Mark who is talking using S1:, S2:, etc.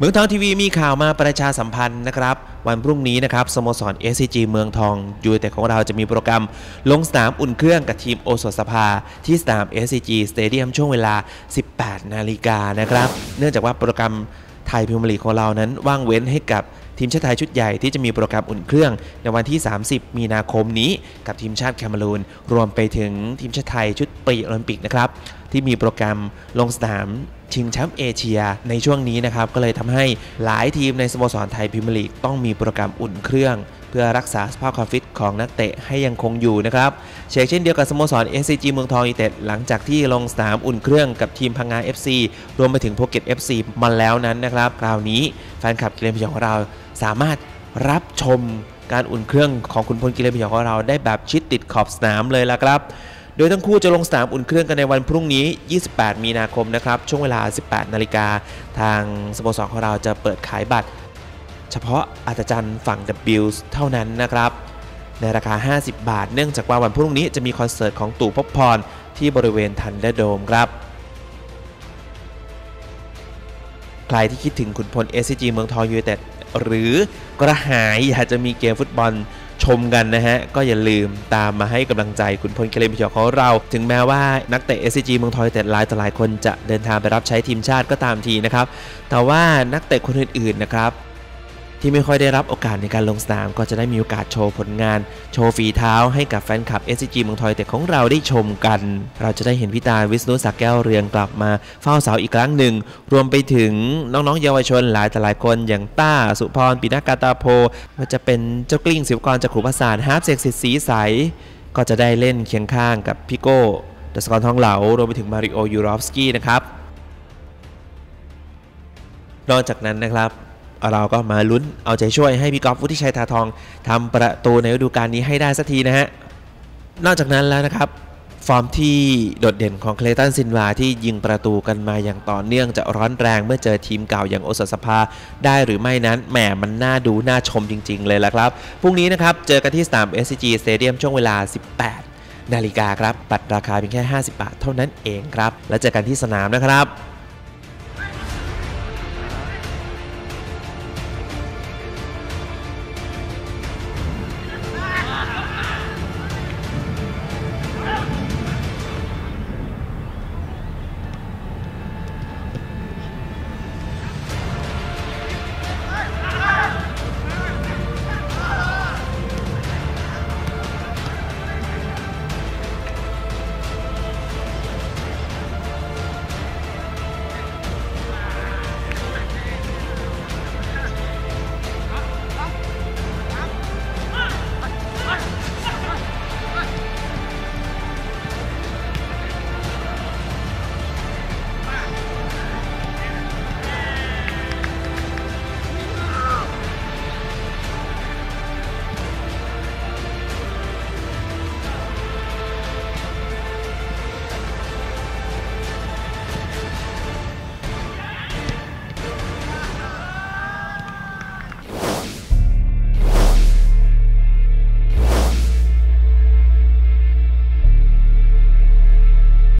S1: เมืองทองทีวีมีข่าวมาประชาสัมพันธ์นะครับ วันพรุ่งนี้นะครับสโมสร SCG เมืองทองยูแต่ของเราจะมีโปรแกรม ลงสนามอุ่นเครื่องกับทีมโอสถสภา ที่สนาม SCG Stadium ช่วงเวลา 18 นาฬิกานะครับ เนื่องจากว่าโปรแกรมไทยพิมลีกของเรานั้นว่างเว้นให้กับ ทีมชาติไทยชุดใหญ่ที่จะมีโปรแกรมอุ่นเครื่อง ในวันที่ 30 มีนาคมนี้กับทีมชาติแคนารูนรวมไปถึงทีมชาติไทยชุดปีโอลิมปิกนะครับที่มีโปรแกรมลงสนามชิงแชมป์เอเชียในช่วงนี้นะครับ ก็เลยทำให้หลายทีมในสโมสรไทยพิมลีกต้องมีโปรแกรมอุ่นเครื่อง เพื่อรักษาสภาพความฟิตของนักเตะให้ยังคงอยู่นะครับเชกเช่นเดียวกับสโมสร SCG เมืองทองอีเต็ดหลังจากที่ลงสนามอุ่นเครื่องกับทีมพังงา FC รวมไปถึงโพเก็ต FC มาแล้วนั้นนะครับ คราวนี้ แฟนคลับกีฬาพยองของเรา สามารถรับชมการอุ่นเครื่องของคุณพลกีฬาพยองของเราได้แบบชิดติดขอบสนามเลยละครับ โดยทั้งคู่จะลงสนามอุ่นเครื่องกันในวันพรุ่งนี้ 28 มีนาคมนะครับ ช่วงเวลา 18 นาฬิกา ทางสโมสรของเราจะเปิดขายบัตร เฉพาะอาจารย์ฝั่ง W เท่านั้นนะครับในราคา 50 บาท เนื่องจากว่าวันพรุ่งนี้จะมีคอนเสิร์ตของตู่พบพรที่บริเวณทันเดอร์โดมครับ ใครที่คิดถึงขุนพล SCG เมืองทองยูเนเต็ดหรือกระหายอยากจะมีเกมฟุตบอลชมกันนะฮะ ก็อย่าลืมตามมาให้กำลังใจคุณพลเกลมิชของเรา ถึงแม้ว่านักเตะ SCG เมืองทองยูเต็ดหลายต่อหลายคนจะเดินทางไปรับใช้ทีมชาติก็ตามทีนะครับ แต่ว่านักเตะคนอื่นๆนะครับ ที่ไม่ค่อยได้รับโอกาสในการลงสนาม ก็จะได้มีโอกาสโชว์ผลงาน โชว์ฝีเท้าให้กับแฟนคลับ SCG เมืองทอยแต่ของเราได้ชมกัน เราจะได้เห็นพิตาวิษณุสักแก้วเรืองกลับมาเฝ้าเสาอีกครั้งหนึ่ง รวมไปถึงน้องๆเยาวชนหลายต่หลายคนอย่างต้าสุพรปินากาตาโพว่าจะเป็นเจ้ากลิ้งศิวกรจากขูประสานฮาร์ปเสกสิทธิ์สีใสก็จะได้เล่นเคียงข้างกับพี่โก้ดสกรทองเหลารวมไปถึงมาริโอยูรอฟสกี้นะครับนอกจากนั้นนะครับ เราก็มาลุ้นเอาใจช่วยให้พี่กอล์ฟวุฒิชัยทาทองทำประตูในฤดูกาลนี้ให้ได้สักทีนะฮะ นอกจากนั้นแล้วนะครับ ฟอร์มที่โดดเด่นของเคลตันซินวาที่ยิงประตูกันมาอย่างต่อเนื่องจะร้อนแรงเมื่อเจอทีมเก่าอย่างโอสสภาได้หรือไม่นั้นแหมมันน่าดูน่าชมจริง ๆ เลยละครับพรุ่งนี้นะครับเจอกันที่สนาม SCG Stadium ช่วงเวลา 18นาฬิกาครับบัตรราคาเพียงแค่ 50 บาทเท่านั้นเองครับ แล้วเจอกันที่สนามนะครับ